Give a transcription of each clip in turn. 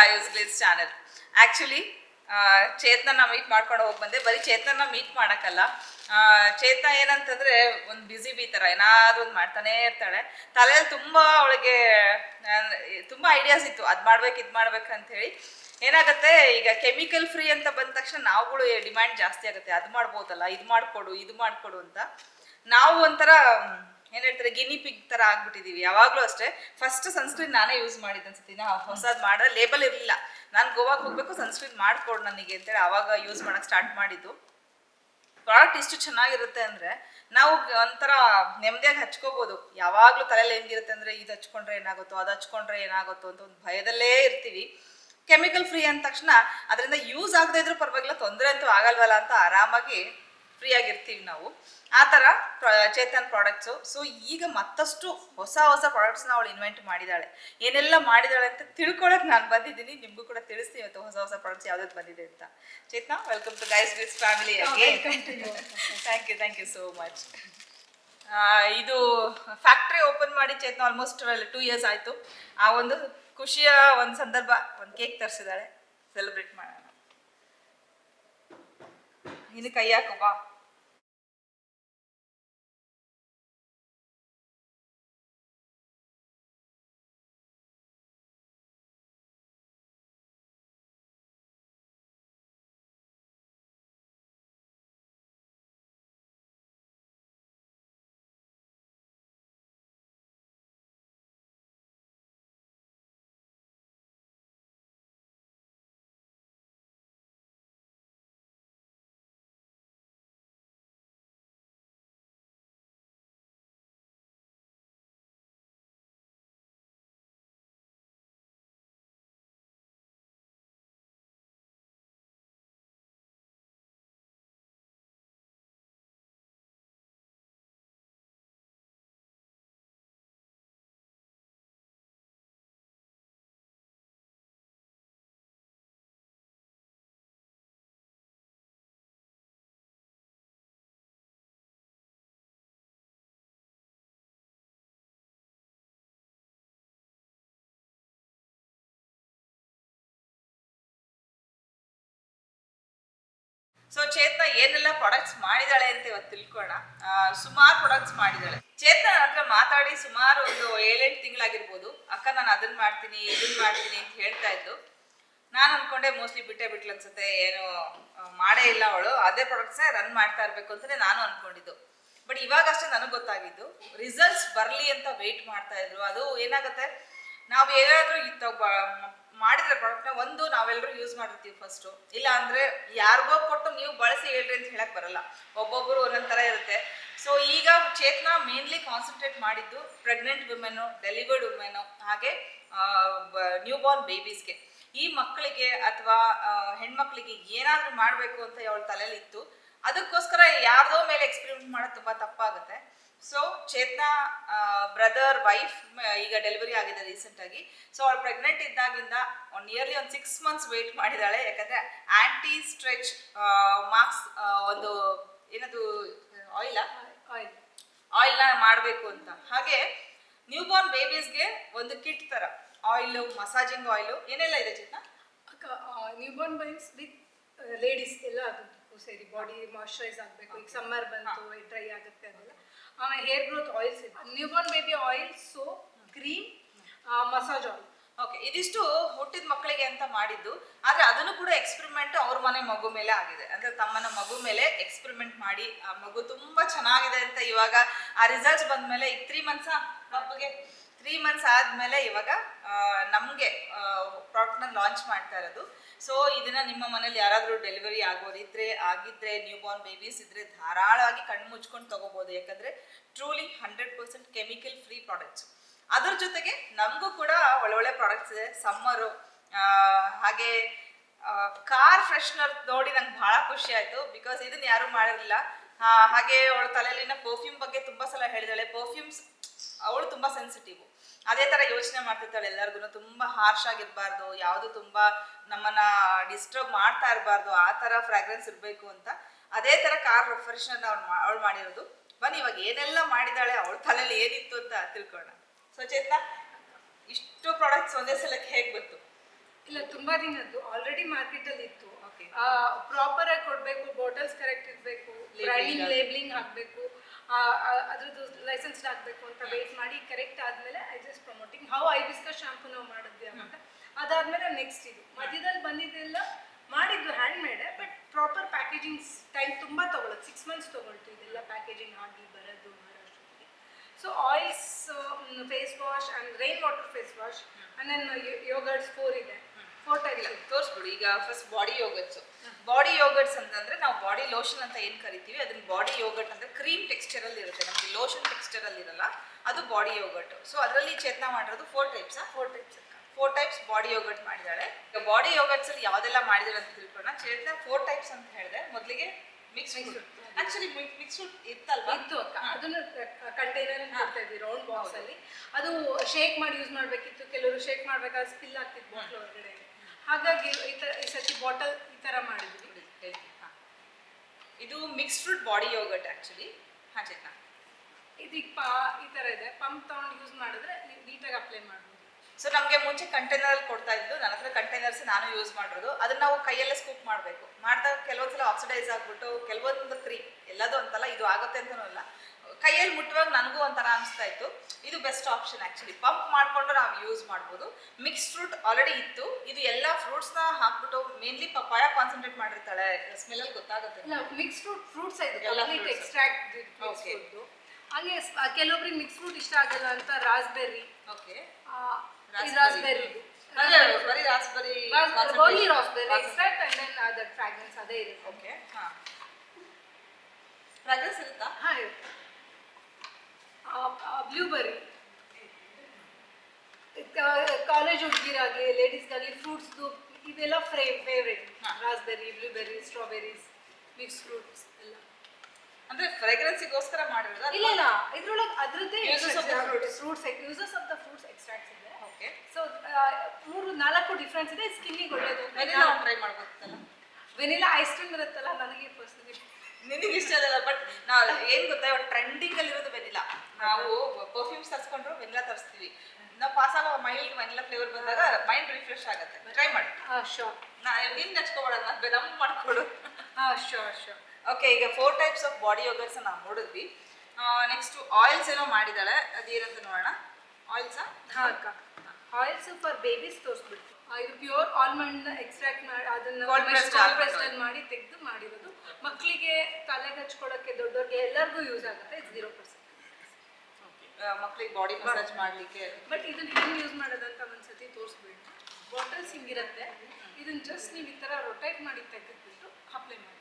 ಗಾಯೋಸ್ ಗ್ಲೇಸ್ channel actually Chetana meet ಮಾಡ್ಕೊಂಡು ಹೋಗಿ ಬಂದೆ. ಬರೀ ಚೇತನ ಮೀಟ್ ಮಾಡೋಕ್ಕಲ್ಲ. ಚೇತನ ಏನಂತಂದರೆ ಒಂದು ಬ್ಯುಸಿ ಬಿ ಥರ ಏನಾದರೂ ಒಂದು ಮಾಡ್ತಾನೇ ಇರ್ತಾಳೆ. ತಲೆಯಲ್ಲಿ ತುಂಬ ಅವಳಿಗೆ ತುಂಬ ಐಡಿಯಾಸ್ ಇತ್ತು. ಅದು ಮಾಡ್ಬೇಕು, ಇದು ಮಾಡ್ಬೇಕು ಅಂಥೇಳಿ ಏನಾಗುತ್ತೆ, ಈಗ ಕೆಮಿಕಲ್ ಫ್ರೀ ಅಂತ ಬಂದ ತಕ್ಷಣ ನಾವುಗಳು ಡಿಮ್ಯಾಂಡ್ ಜಾಸ್ತಿ ಆಗುತ್ತೆ. ಅದು ಮಾಡ್ಬೋದಲ್ಲ, ಇದು ಮಾಡಿಕೊಡು ಇದು ಮಾಡಿಕೊಡು ಅಂತ. ನಾವು ಒಂಥರ ಏನ್ ಹೇಳ್ತಾರೆ ಗಿನಿ ಪಿಗ್ ತರ ಆಗ್ಬಿಟ್ಟಿದೀವಿ. ಯಾವಾಗ್ಲೂ ಅಷ್ಟೇ ಫಸ್ಟ್ ಸನ್ಸ್ಕ್ರೀನ್ ನಾನೇ ಯೂಸ್ ಮಾಡಿದ್ದೆ ಅನ್ಸುತ್ತೆ ಹೊಸದ್ ಮಾಡ್ರೆ ಲೇಬಲ್ ಇರಲಿಲ್ಲ. ನಾನು ಗೋವಾಗೆ ಹೋಗ್ಬೇಕು ಸನ್ಸ್ಕ್ರೀನ್ ಮಾಡ್ಕೊಡು ನನಗೆ ಅಂತೇಳಿ ಅವಾಗ ಯೂಸ್ ಮಾಡಕ್ ಸ್ಟಾರ್ಟ್ ಮಾಡಿದ್ದು. ಪ್ರಾಡಕ್ಟ್ ಇಷ್ಟು ಚೆನ್ನಾಗಿರುತ್ತೆ ಅಂದ್ರೆ, ನಾವು ಒಂಥರ ನೆಮ್ಮದಿಯಾಗಿ ಹಚ್ಕೋಬಹುದು ಯಾವಾಗ್ಲೂ ತಲೆಯಲ್ಲಿ ಹೆಂಗಿರುತ್ತೆ ಅಂದ್ರೆ, ಇದು ಹಚ್ಕೊಂಡ್ರೆ ಏನಾಗುತ್ತೋ, ಅದು ಹಚ್ಕೊಂಡ್ರೆ ಏನಾಗುತ್ತೋ ಅಂತ ಒಂದು ಭಯದಲ್ಲೇ ಇರ್ತೀವಿ. ಕೆಮಿಕಲ್ ಫ್ರೀ ಅಂದ ತಕ್ಷಣ, ಅದರಿಂದ ಯೂಸ್ ಆಗದೆ ಇದ್ರೂ ಪರವಾಗಿಲ್ಲ, ತೊಂದರೆ ಅಂತೂ ಆಗಲ್ವಲ್ಲ ಅಂತ ಆರಾಮಾಗಿ ಫ್ರೀ ಆಗಿರ್ತೀವಿ ನಾವು. ಆ ಥರ ಚೇತನ್ ಪ್ರಾಡಕ್ಟ್ಸು ಸೊ ಈಗ ಮತ್ತಷ್ಟು ಹೊಸ ಹೊಸ ಪ್ರಾಡಕ್ಟ್ಸ್ನ ಅವಳು ಇನ್ವೆಂಟ್ ಮಾಡಿದ್ದಾಳೆ ಏನೆಲ್ಲ ಮಾಡಿದ್ದಾಳೆ ಅಂತ ತಿಳ್ಕೊಳಕ್ ನಾನು ಬಂದಿದ್ದೀನಿ. ನಿಮಗೂ ಕೂಡ ತಿಳಿಸ್ತೀನಿ ಇವತ್ತು ಹೊಸ ಹೊಸ ಪ್ರಾಡಕ್ಟ್ಸ್ ಯಾವ್ದು ಬಂದಿದೆ ಅಂತ. Chetana welcome to guys with family thank you thank you so much ಇದು ಫ್ಯಾಕ್ಟ್ರಿ ಓಪನ್ ಮಾಡಿ ಚೇತನ ಆಲ್ಮೋಸ್ಟ್ ಟೂ ಇಯರ್ಸ್ ಆಯಿತು. ಆ ಒಂದು ಖುಷಿಯ ಒಂದು ಸಂದರ್ಭ ಒಂದು ಕೇಕ್ ತರಿಸಿದ್ದಾಳೆ ಸೆಲೆಬ್ರೇಟ್ ಮಾಡೋಣ. ಇನ್ನು ಕೈ ಹಾಕೋ ಬಾ. ಸೊ ಚೇತನ ಏನೆಲ್ಲ ಪ್ರಾಡಕ್ಟ್ಸ್ ಮಾಡಿದಾಳೆ ಅಂತ ಇವತ್ತು ತಿಳ್ಕೊಳ್ಳೋಣ. ಸುಮಾರು ಪ್ರಾಡಕ್ಟ್ಸ್ ಮಾಡಿದಾಳೆ. ಚೇತನ ಹತ್ರ ಮಾತಾಡಿ ಸುಮಾರು ಒಂದು ಏಳೆಂಟು ತಿಂಗಳಾಗಿರ್ಬೋದು. ಅಕ್ಕ, ನಾನು ಅದನ್ನ ಮಾಡ್ತೀನಿ ಇದನ್ನ ಮಾಡ್ತೀನಿ ಅಂತ ಹೇಳ್ತಾ ಇದ್ದು. ನಾನು ಅನ್ಕೊಂಡೆ ಮೋಸ್ಟ್ಲಿ ಬಿಟ್ಟೆ ಬಿಟ್ಲು ಅನ್ಸುತ್ತೆ, ಏನು ಮಾಡೇ ಇಲ್ಲ ಅವಳು. ಅದೇ ಪ್ರಾಡಕ್ಟ್ಸೇ ರನ್ ಮಾಡ್ತಾ ಇರಬೇಕು ಅಂತಲೇ ನಾನು ಅನ್ಕೊಂಡಿದ್ದು. ಬಟ್ ಇವಾಗಷ್ಟೇ ನನಗೆ ಗೊತ್ತಾಗಿದ್ದು. ರಿಸಲ್ಟ್ಸ್ ಬರಲಿ ಅಂತ ವೆಯ್ಟ್ ಮಾಡ್ತಾ ಇದ್ರು. ಅದು ಏನಾಗುತ್ತೆ? ನಾವು ಏನಾದರೂ ಮಾಡಿದ್ರೆ ಪ್ರಾಡಕ್ಟ್ನ ಒಂದು ನಾವೆಲ್ಲರೂ ಯೂಸ್ ಮಾಡಿರ್ತೀವಿ ಫಸ್ಟು ಇಲ್ಲ ಅಂದರೆ ಯಾರಿಗೋ ಕೊಟ್ಟು ನೀವು ಬಳಸಿ ಹೇಳ್ರಿ ಅಂತ ಹೇಳಕ್ ಬರಲ್ಲ. ಒಬ್ಬೊಬ್ಬರು ಒಂದೊಂದು ಥರ ಇರುತ್ತೆ. ಸೊ ಈಗ ಚೇತನ ಮೇನ್ಲಿ ಕಾನ್ಸಂಟ್ರೇಟ್ ಮಾಡಿದ್ದು ಪ್ರೆಗ್ನೆಂಟ್ ವುಮೆನು ಡೆಲಿವರ್ಡ್ ವುಮೆನು ಹಾಗೆ ನ್ಯೂ ಬಾರ್ನ್ ಬೇಬೀಸ್ಗೆ ಈ ಮಕ್ಕಳಿಗೆ ಅಥವಾ ಹೆಣ್ಮಕ್ಳಿಗೆ ಏನಾದರೂ ಮಾಡಬೇಕು ಅಂತ ಅವಳ ತಲೆಯಲ್ಲಿ ಇತ್ತು. ಅದಕ್ಕೋಸ್ಕರ ಯಾರ್ದೋ ಮೇಲೆ ಎಕ್ಸ್ಪೆರಿಮೆಂಟ್ ಮಾಡೋದು ತುಂಬ ತಪ್ಪಾಗುತ್ತೆ. ಸೊ ಚೇತನ ಬ್ರದರ್ ವೈಫ್ ಈಗ ಡೆಲಿವರಿ ಆಗಿದೆ ರೀಸೆಂಟ್ ಆಗಿ. ಸೊ ಅವಳು ಪ್ರೆಗ್ನೆಂಟ್ ಇದ್ದಾಗಿಂದ ಒಂದು ನಿಯರ್ಲಿ ಒಂದು ಸಿಕ್ಸ್ ಮಂತ್ಸ್ ವೆಯ್ಟ್ ಮಾಡಿದ್ದಾಳೆ ಯಾಕಂದ್ರೆ ಆಂಟಿ ಸ್ಟ್ರೆಚ್ ಮಾರ್ಕ್ಸ್ ಒಂದು ಏನದು ಆಯಿಲಾ ಆಯಿಲ್ ಆಯಿಲ್ನ ಮಾಡಬೇಕು ಅಂತ. ಹಾಗೆ ನ್ಯೂ ಬಾರ್ನ್ ಬೇಬೀಸ್ಗೆ ಒಂದು ಕಿಟ್ ಥರ ಆಯಿಲು ಮಸಾಜಿಂಗ್ ಆಯಿಲು ಏನೆಲ್ಲ ಇದೆ Chetana? Newborn babies with ladies ಎಲ್ಲ ಅದಕ್ಕೂ ಸೇರಿ ಬಾಡಿ ಮಾಯ್ಶ್ಚರೈಸ್ ಆಗಬೇಕು. ಈಗ ಸಮ್ಮರ್ ಬಂತು ಡ್ರೈ ಆಗುತ್ತೆ ಅದೆಲ್ಲ. ಹೇರ್ ಗ್ರೋತ್ ಆಯಿಲ್ಸ್ ಇದೆ. New baby oil soap cream massage oil okay ಇದಿಷ್ಟು ಹುಟ್ಟಿದ ಮಕ್ಕಳಿಗೆ ಅಂತ ಮಾಡಿದ್ದು. ಆದರೆ ಅದನ್ನು ಕೂಡ ಎಕ್ಸ್ಪೆರಿಮೆಂಟ್ ಅವ್ರ ಮನೆ ಮಗು ಮೇಲೆ ಆಗಿದೆ. ಅಂದರೆ ತಮ್ಮನ ಮಗು ಮೇಲೆ ಎಕ್ಸ್ಪೆರಿಮೆಂಟ್ ಮಾಡಿ, ಆ ಮಗು ತುಂಬ ಚೆನ್ನಾಗಿದೆ ಅಂತ ಇವಾಗ ಆ ರಿಸಲ್ಟ್ಸ್ ಬಂದ್ಮೇಲೆ ಈಗ ತ್ರೀ ಮಂತ್ಸ್ ಪಾಪಗೆ ತ್ರೀ ಮಂತ್ಸ್ ಆದಮೇಲೆ ಇವಾಗ ನಮಗೆ ಪ್ರಾಡಕ್ಟ್ನ ಲಾಂಚ್ ಮಾಡ್ತಾ ಇರೋದು. ಸೊ ಇದನ್ನ ನಿಮ್ಮ ಮನೇಲಿ ಯಾರಾದರೂ ಡೆಲಿವರಿ ಆಗೋರಿದ್ರೆ ಆಗಿದ್ರೆ ನ್ಯೂ ಬಾರ್ನ್ ಬೇಬೀಸ್ ಇದ್ರೆ ಧಾರಾಳವಾಗಿ ಕಣ್ಣು ಮುಚ್ಕೊಂಡು ತಗೋಬಹುದು ಯಾಕಂದ್ರೆ truly hundred percent chemical free products ಅದ್ರ ಜೊತೆಗೆ ನಮಗೂ ಕೂಡ ಒಳ್ಳೊಳ್ಳೆ ಪ್ರಾಡಕ್ಟ್ಸ್ ಇದೆ. ಸಮ್ಮರು ಹಾಗೆ ಕಾರ್ ಫ್ರೆಶ್ನರ್ ನೋಡಿ ನಂಗೆ ಭಾಳ ಖುಷಿ ಆಯಿತು. ಬಿಕಾಸ್ ಇದನ್ನ ಯಾರೂ ಮಾಡಿರಲಿಲ್ಲ. ಹಾಗೆ ಅವಳ ತಲೆಯಲ್ಲಿನ ಪರ್ಫ್ಯೂಮ್ ಬಗ್ಗೆ ತುಂಬಾ ಸಲ ಹೇಳಿದಾಳೆ. ಪರ್ಫ್ಯೂಮ್ಸ್ ಅವಳು ತುಂಬಾ ಸೆನ್ಸಿಟಿವ್ ಅದೇ ತರ ಯೋಚನೆ ಮಾಡ್ತಿರ್ತಾಳೆ. ಎಲ್ಲರಿಗೂ ತುಂಬಾ ಹಾರ್ಶ್ ಆಗಿರ್ಬಾರ್ದು, ಯಾವುದು ತುಂಬಾ ನಮ್ಮನ್ನ ಡಿಸ್ಟರ್ಬ್ ಮಾಡ್ತಾ ಇರಬಾರ್ದು, ಆ ತರ ಫ್ರಾಗ್ರೆನ್ಸ್ ಇರಬೇಕು ಅಂತ. ಅದೇ ತರ ಕಾರ್ ಫ್ರೆಶ್ನರ್ ಅವ್ಳು ಅವಳು ಮಾಡಿರೋದು. ಬನ್ನಿ, ಇವಾಗ ಏನೆಲ್ಲ ಮಾಡಿದಾಳೆ, ಅವಳ ತಲೆಯಲ್ಲಿ ಏನಿತ್ತು ಅಂತ ತಿಳ್ಕೊಳ್ಳೋಣ. ಸೊ ಚೇತನ, ಇಷ್ಟು ಪ್ರಾಡಕ್ಟ್ಸ್ ಒಂದೇ ಸಲಕ್ಕೆ ಹೇಗೆ ಬಂತು? ತುಂಬಾ ದಿನದ್ದು ಆಲ್ರೆಡಿ ಮಾರ್ಕೆಟ್ ಅಲ್ಲಿ ಇತ್ತು. ಪ್ರಾಪರ್ ಆಗಿ ಕೊಡ್ಬೇಕು ಬಾಟಲ್ಸ್ ಕರೆಕ್ಟ್ ಇರಬೇಕು ಬ್ರ್ಯಾಂಡಿಂಗ್ ಲೇಬ್ಲಿಂಗ್ ಹಾಕಬೇಕು ಅದ್ರದ್ದು ಲೈಸೆನ್ಸ್ ಹಾಕ್ಬೇಕು ಅಂತ ವೇಟ್ ಮಾಡಿ ಕರೆಕ್ಟ್ ಆದ್ಮೇಲೆ I just promoting how hibiscus shampoo ನಾವು ಮಾಡಿದ್ವಿ ಅಂತ. ಅದಾದ್ಮೇಲೆ ನೆಕ್ಸ್ಟ್ ಇದು. ಮಧ್ಯದಲ್ಲಿ ಬಂದಿದ್ದೆಲ್ಲ ಮಾಡಿದ್ದು handmade but proper packaging time ತುಂಬಾ ತಗೊಳ್ಳೋದು ಸಿಕ್ಸ್ ಮಂತ್ಸ್ ತಗೊಳ್ತು ಇದೆಲ್ಲ ಪ್ಯಾಕೇಜಿಂಗ್ ಆಗಿ ಬರೋದು ಮಹಾರಾಷ್ಟ್ರದಲ್ಲಿ so oils face wash and rain water face wash and then yogurts four ಇದೆ. ಫೋರ್ ಆಗಿಲ್ಲ. ತೋರಿಸ್ಬಿಡಿ. ತೋರಿಸ್ಬಿಡು ಈಗ first body yogurts body yogurts ಅಂತಂದ್ರೆ ನಾವು ಬಾಡಿ ಲೋಷನ್ ಅಂತ ಏನ್ ಕರಿತೀವಿ? ಅದನ್ನ ಬಾಡಿ ಯೋಗಟ್ ಅಂದ್ರೆ ಕ್ರೀಮ್ ಟೆಕ್ಸ್ಚರ್ ಅಲ್ಲಿ ಇರುತ್ತೆ. ನಮಗೆ ಲೋಷನ್ ಟೆಕ್ಸ್ಚರ್ ಅಲ್ಲಿ ಇರಲ್ಲ. ಅದು ಬಾಡಿ ಯೋಗಟ್ ಸೊ ಅದರಲ್ಲಿ ಚೇತನ ಮಾಡಿರೋದು four types four types four types body yogurt ಮಾಡಿದಾಳೆ. ಈಗ ಬಾಡಿ ಯೋಗಟ್ಸ್ ಅಲ್ಲಿ ಯಾವ್ದೆಲ್ಲ ಮಾಡಿದಾರೆ ಅಂತ ತಿಳ್ಕೊಳ್ಳೋಣ. ಚೇತನ ಫೋರ್ ಟೈಪ್ಸ್ ಅಂತ ಹೇಳಿದೆ. ಮೊದಲಿಗೆ ಮಿಕ್ಸ್ ಆಕ್ಚುಲಿ ಮಿಕ್ಸ್ ಇತ್ತಲ್ವಾ? ಇತ್ತು ಅಕ್ಕ. ಅದನ್ನು ಕಂಟೈನರ್ ಮಾಡ್ತಾ ಇದ್ವಿ ರೌಂಡ್ ಬಾಕ್ಸ್ ಅಲ್ಲಿ. ಅದು ಶೇಕ್ ಮಾಡಿ ಯೂಸ್ ಮಾಡ್ಬೇಕಿತ್ತು. ಕೆಲವರು ಶೇಕ್ ಮಾಡ್ಬೇಕಾದ್ರೆ ಸ್ಪಿಲ್ ಆಗ್ತಿತ್ತು ಬಾಟ್ಲ್ ಹೊರಗಡೆ ಹಾಗಾಗಿ ಈ ತರ ಈ ಸತಿ ಬಾಟಲ್ ಈ ತರ ಮಾಡಿದ್ವಿ. ಇದು mix fruit body yogurt actually ಹಾ ಇದು ಇದೀಗ ಪಾ ಈ ತರ ಇದೆ. ಪಂಪ್ ತಗೊಂಡು ಯೂಸ್ ಮಾಡಿದ್ರೆ ನೀಟಾಗಿ ಅಪ್ಲೈ ಮಾಡ್ಬೋದು. ಸೊ ನಮಗೆ ಮುಂಚೆ ಕಂಟೈನರ್ ಅಲ್ಲಿ ಕೊಡ್ತಾ ಇದ್ದು ನನ್ನ ಹತ್ರ ಕಂಟೈನರ್ಸ್ ನಾನು ಯೂಸ್ ಮಾಡಿರೋದು. ಅದನ್ನ ನಾವು ಕೈಯಲ್ಲೇ ಸ್ಕೂಪ್ ಮಾಡಬೇಕು. ಮಾಡಿದಾಗ ಕೆಲವೊಂದ್ಸಲ ಆಕ್ಸಿಡೈಸ್ ಆಗಿಬಿಟ್ಟು ಕೆಲವೊಂದು ಕ್ರೀಮ್ ಎಲ್ಲದೂ ಅಂತಲ್ಲ ಇದು ಆಗುತ್ತೆ ಅಂತಲೂ ಅಲ್ಲ. ಕೈಯಲ್ಲಿ ಮುಟ್ಟುವಾಗ ನನಗೂ ಒಂಥರ ಅನಿಸ್ತಾ ಇತ್ತು. ಇದು ಬೆಸ್ಟ್ ಆಪ್ಷನ್ ಆ್ಯಕ್ಚುಲಿ ಪಂಪ್ ಮಾಡಿಕೊಂಡು ನಾವು ಯೂಸ್ ಮಾಡ್ಬೋದು. ಮಿಕ್ಸ್ ಫ್ರೂಟ್ ಆಲ್ರೆಡಿ ಇತ್ತು. ಇದು ಎಲ್ಲ ಫ್ರೂಟ್ಸ್ನ ಹಾಕ್ಬಿಟ್ಟು ಮೇನ್ಲಿ ಪಪ್ಪಾಯ ಕಾನ್ಸಂಟ್ರೇಟ್ ಮಾಡಿರ್ತಾಳೆ. ಸ್ಮೆಲ್ಲಲ್ಲಿ ಗೊತ್ತಾಗುತ್ತೆ ಮಿಕ್ಸ್ ಫ್ರೂಟ್ ಫ್ರೂಟ್ಸ್ ಇದೆ. ಎಕ್ಸ್ಟ್ರಾಕ್ಟ್. ಹಾಗೆ ಕೆಲವೊಬ್ಬರಿಗೆ ಕೆಲವೊಬ್ರಿಗೆ ಮಿಕ್ಸ್ ಫ್ರೂಟ್ ಇಷ್ಟ ಆಗಲ್ಲ ಅಂತ ರಾಸ್ಬೆರ್ರಿ ಓಕೆ ರಾಸ್ಬೆರ್ರಿ ಅಂದ್ರೆ ಬರೀ raspberry only raspberry extract and then other fragrance ಅದೇ ಇರುತ್ತೆ. ಓಕೆ ಹಾ. ಫ್ರಾಗ್ರೆನ್ಸ್ ಇರುತ್ತಾ? ಹಾಂ ಬ್ಲೂಬೆರಿ ಕಾಲೇಜ್ ಹುಡುಗಿರಾಗಲಿ ಲೇಡೀಸ್ಗಾಗಲಿ ಫ್ರೂಟ್ಸ್ದು ಇದೆಲ್ಲ free favourite. Raspberry blueberry strawberries mix fruits ಎಲ್ಲ. ಅಂದ್ರೆ ಫ್ರೆಗ್ರೆನ್ಸಿಗೋಸ್ಕರ ಮಾಡಿರೋದು? ಇಲ್ಲ ಇಲ್ಲ. ಇದ್ರೊಳಗೆ ಅದ್ರದ್ದೇ uses of the. Fruits uses of the fruits extracts ಇದೆ. ಓಕೆ ಸೊ ಮೂರು ನಾಲ್ಕು ಡಿಫ್ರೆನ್ಸ್ ಇದೆ. ಸ್ಕಿನ್ನಿಗೆ ಒಳ್ಳೇದು ವೆನಿಲಾ ಟ್ರೈ ಮಾಡ್ಬೋದಲ್ಲ? ವೆನಿಲಾ ಐಸ್ ಕ್ರೀಮ್ ಇರುತ್ತಲ್ಲ ನನಗೆ ಪರ್ಸನಲಿ ನಿನಗೆ ಇಷ್ಟ ಆಗಲ್ಲ ಬಟ್ ನಾವು ಏನ್ ಗೊತ್ತಾ ಇವಾಗ ಟ್ರೆಂಡಿಂಗ್ ಅಲ್ಲಿ ಇರೋದು ವೆನಿಲಾ ನಾವು ಪರ್ಫ್ಯೂಮ್ಸ್ ತರಿಸ್ಕೊಂಡ್ರು ವೆನಿಲಾ ತರಿಸ್ತೀವಿ. ನಾವು ಪಾಸ್ ಆಗೋ ಮೈಲ್ಡ್ ವೆನಿಲಾ ಫ್ಲೇವರ್ ಬಂದಾಗ ಮೈಂಡ್ ರಿಫ್ರೆಶ್ ಆಗುತ್ತೆ. ಟ್ರೈ ಮಾಡಿ. ಹಾಂ ಶೋರ್ ನಾ ನಿನ್ನ ಹಚ್ಕೋಬೇಡ ನಮ್ ಮಾಡ್ಕೊಡು. ಹಾಂ ಶೋರ್ ಶೋರ್ ಓಕೆ ಈಗ four types of body yogurts ನಾವು ನೋಡಿದ್ವಿ. ನೆಕ್ಸ್ಟ್ ಆಯಿಲ್ಸ್ ಏನೋ ಮಾಡಿದಾಳೆ ಅದೇನಂತ ನೋಡೋಣ. ಆಯಿಲ್ಸ್ ಹಾಂ ಅಕ್ಕ. ಆಯಿಲ್ಸ್ ಫಾರ್ ಬೇಬೀಸ್ ತೋರಿಸ್ಬಿಟ್ಟು ಇದು ಪ್ಯೂರ್ ಆಲ್ಮಂಡ್ ಎಕ್ಸ್ಟ್ರಾಕ್ಟ್ ಮಾಡಿ ಅದನ್ನ ಕೋಲ್ಡ್ ಮಾಡಿ ತೆಗೆದು ಮಾಡಿರೋದು. ಮಕ್ಕಳಿಗೆ ತಲೆಗೆ ಹಚ್ಕೊಳ್ಳೋಕ್ಕೆ ದೊಡ್ಡವ್ರಿಗೆ ಎಲ್ಲರಿಗೂ ಯೂಸ್ ಆಗುತ್ತೆ. ಜೀರೋ ಪರ್ಸೆಂಟ್ ಮಕ್ಳಿಗೆ ಬಾಡಿ ಮಸಾಜ್ ಮಾಡಲಿಕ್ಕೆ ಬಟ್ ಇದನ್ನ ಹೆಂಗೆ ಯೂಸ್ ಮಾಡೋದಂತ ಒಂದ್ಸತಿ ತೋರಿಸ್ಬಿಟ್ಟು ಬಾಟಲ್ಸ್ ಹಿಂಗಿರುತ್ತೆ ಇದನ್ನ ಜಸ್ಟ್ ನೀವು ಈ ಥರ ರೊಟೇಟ್ ಮಾಡಿ ತೆಗೆದ್ಬಿಟ್ಟು ಅಪ್ಲೈ ಮಾಡಿ.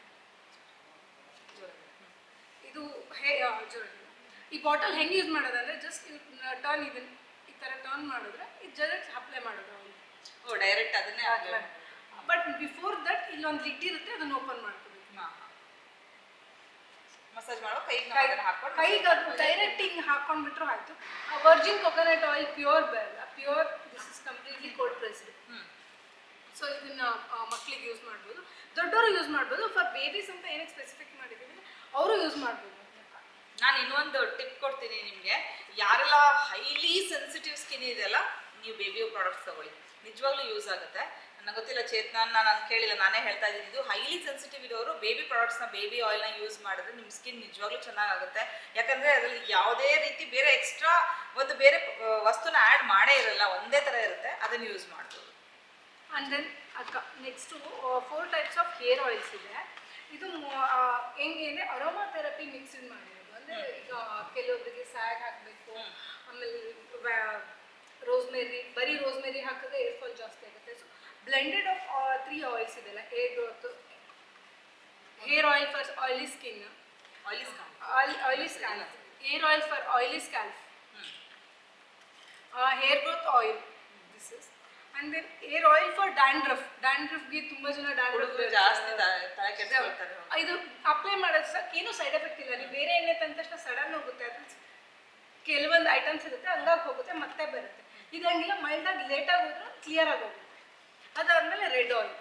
ಇದು ಹೇ ಜೋರ ಈ ಬಾಟಲ್ ಹೆಂಗೆ ಯೂಸ್ ಮಾಡೋದಂದ್ರೆ ಜಸ್ಟ್ ಟರ್ನ್ ಇದನ್ನ ಈ ಥರ ಟರ್ನ್ ಮಾಡಿದ್ರೆ ಇದು ಜಸ್ಟ್ ಅಪ್ಲೈ ಮಾಡೋದು ಅವ್ನು. ಓ ಡೈರೆಕ್ಟ್ ಅದನ್ನೇ ಬಟ್ ಬಿಫೋರ್ ದಟ್ ಇಲ್ಲೊಂದು ಲಿಟ್ ಇರುತ್ತೆ ಅದನ್ನ ಓಪನ್ ಮಾಡ್ಕೋಬೇಕು ಮಸಾಜ್ ಮಾಡೋ ಕೈಗೆ ಹಾಕೊಂಡು ಕೈಗೆ ಅದು ಡೈರೆಕ್ಟ್ ಹಿಂಗೆ ಹಾಕೊಂಡ್ಬಿಟ್ರು ಆಯ್ತು. Virgin coconut oil pure bell pure this is completely cold pressed so ಇದನ್ನ ಮಕ್ಕಳಿಗೆ ಯೂಸ್ ಮಾಡ್ಬೋದು. ದೊಡ್ಡವರು ಯೂಸ್ ಮಾಡ್ಬೋದು. ಫಾರ್ ಬೇಬೀಸ್ ಅಂತ ಏನಕ್ಕೆ ಸ್ಪೆಸಿಫಿಕ್ ಮಾಡಿದ್ದೀವಿ ಅವರು ಯೂಸ್ ಮಾಡ್ಬೋದು. ನಾನು ಇನ್ನೊಂದು ಟಿಪ್ ಕೊಡ್ತೀನಿ ನಿಮಗೆ. ಯಾರೆಲ್ಲ ಹೈಲಿ ಸೆನ್ಸಿಟಿವ್ ಸ್ಕಿನ್ ಇದೆಯಲ್ಲ ನೀವು ಬೇಬಿ ಪ್ರಾಡಕ್ಟ್ಸ್ ತಗೊಳ್ಳಿ. ನಿಜವಾಗ್ಲೂ ಯೂಸ್ ಆಗುತ್ತೆ. ನನಗೆ ಗೊತ್ತಿಲ್ಲ ಚೇತನ ನಾನು ಕೇಳಿಲ್ಲ ನಾನೇ ಹೇಳ್ತಾ ಇದ್ದೀನಿ. ಇದು ಹೈಲಿ ಸೆನ್ಸಿಟಿವ್ ಇರೋರು ಬೇಬಿ ಪ್ರಾಡಕ್ಟ್ಸ್ನ ಬೇಬಿ ಆಯಿಲ್ನ ಯೂಸ್ ಮಾಡಿದ್ರೆ ನಿಮ್ಮ ಸ್ಕಿನ್ ನಿಜವಾಗ್ಲೂ ಚೆನ್ನಾಗಾಗುತ್ತೆ. ಯಾಕಂದರೆ ಅದರಲ್ಲಿ ಯಾವುದೇ ರೀತಿ ಬೇರೆ ಎಕ್ಸ್ಟ್ರಾ ಒಂದು ಬೇರೆ ವಸ್ತುನ ಆ್ಯಡ್ ಮಾಡೇ ಇರಲ್ಲ ಒಂದೇ ಥರ ಇರುತ್ತೆ ಅದನ್ನು ಯೂಸ್ ಮಾಡ್ಬೋದು. ಆ್ಯಂಡ್ ದೆನ್ ಅಕ್ಕ next four types of hair oils ಇದೆ. ಇದು ಹೆಂಗೆ ಅಂದರೆ ಅರೋಮಾ ಥೆರಪಿ ಮಿಕ್ಸ್ಡ್ ಮಾಡಿರೋದು ಅಂದರೆ ಈಗ ಕೆಲವೊಬ್ಬರಿಗೆ ಸ್ಯಾಗ್ ಹಾಕಬೇಕು ಆಮೇಲೆ ರೋಸ್ಮೆರಿ ಬರೀ ರೋಸ್ಮೆರಿ ಹಾಕಿದ್ರೆ ಏರ್ ಫಾಲ್ ಜಾಸ್ತಿ ಆಗುತ್ತೆ. So blended of three oils ಇದೆಲ್ಲ hair growth hair oil for oily skin oil oily scalp hair oil for oily scalp hair growth oil this is and then hair oil for dandruff ಡ್ಯಾಂಡ್ರಫ್ಗೆ ತುಂಬ ಜನ dandruff ಜಾಸ್ತಿ ಇದು apply ಮಾಡೋದು ಸಹ ಏನೂ side effect ಇಲ್ಲ. ನೀವು ಬೇರೆ ಎಣ್ಣೆ ತಂದ ತಕ್ಷಣ ಸಡನ್ ಹೋಗುತ್ತೆ. ಅದು ಕೆಲವೊಂದು ಐಟಮ್ಸ್ ಇರುತ್ತೆ ಹಂಗಾಗಿ ಹೋಗುತ್ತೆ ಮತ್ತೆ ಬರುತ್ತೆ. ಇದು ಹಂಗಿಲ್ಲ ಮೈಲ್ಡಾಗಿ ಲೇಟಾಗಿ ಹೋದ್ರೆ ಕ್ಲಿಯರ್ ಆಗಿ ಹೋಗುತ್ತೆ. ಅದಾದ್ಮೇಲೆ ರೆಡ್ ಆಯಿಲ್